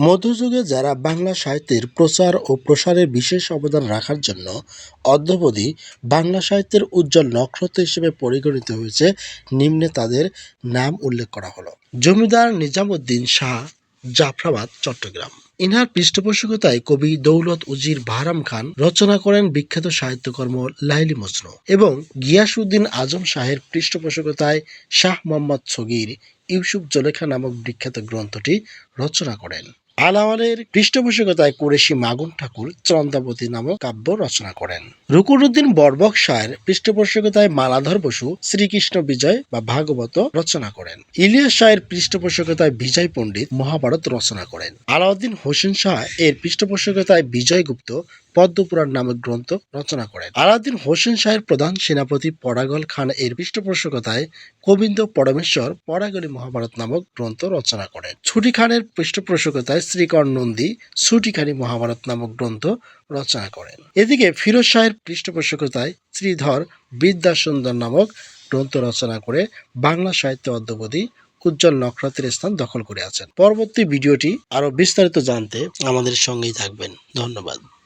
মধ্যযুগে যারা বাংলা সাহিত্যের প্রচার ও প্রসারে বিশেষ অবদান রাখার জন্য অদ্যবধি বাংলা সাহিত্যের উজ্জ্বল নক্ষত্র হিসেবে পরিগণিত হয়েছে, নিম্নে তাদের নাম উল্লেখ করা হলো। জমিদার নিজামুদ্দিন শাহ, জাফরাবাদ, চট্টগ্রাম। ইনার পৃষ্ঠপোষকতায় কবি দৌলত উজির বাহরাম খান রচনা করেন বিখ্যাত সাহিত্যকর্ম লাইলি মজনু এবং গিয়াসউদ্দিন আজম শাহের পৃষ্ঠপোষকতায় শাহ মোহাম্মদ সগির ইউসুফ জলেখা নামক বিখ্যাত গ্রন্থটি রচনা করেন। আলাওয়ালের পৃষ্ঠপোষকতায় কুরেশি মাগুন ঠাকুর চন্দাবতী নামক কাব্য রচনা করেন। রুকুরুদ্দিন বরবক শাহের পৃষ্ঠপোষকতায় মালাধর বসু, শ্রীকৃষ্ণ বিজয় বা ভাগবত রচনা করেন। ইলিয়াস শাহের পৃষ্ঠপোষকতায় বিজয় পণ্ডিত মহাভারত রচনা করেন। আলাউদ্দিন হোসেন শাহ এর পৃষ্ঠপোষকতায় বিজয়গুপ্ত পদ্মপুরাণ নামক গ্রন্থ রচনা করেন। আলাউদ্দিন হোসেন শাহের প্রধান সেনাপতি পরাগল খান এর পৃষ্ঠপোষকতায় গোবিন্দ পরমেশ্বর পরাগলী মহাভারত নামক গ্রন্থ রচনা করেন। ছুটি খানের পৃষ্ঠপোষকতায় শ্রীকর নন্দী সুটিখানি মহাভারত নামক গ্রন্থ রচনা করেন। এদিকে ফিরোজ শাহের পৃষ্ঠপোষকতায় শ্রীধর বিদ্যাসুন্দর নামক গ্রন্থ রচনা করে বাংলা সাহিত্য অদ্যবধি উজ্জ্বল নক্ষত্রের স্থান দখল করে আছেন। পরবর্তী ভিডিওটি আরও বিস্তারিত জানতে আমাদের সঙ্গেই থাকবেন। ধন্যবাদ।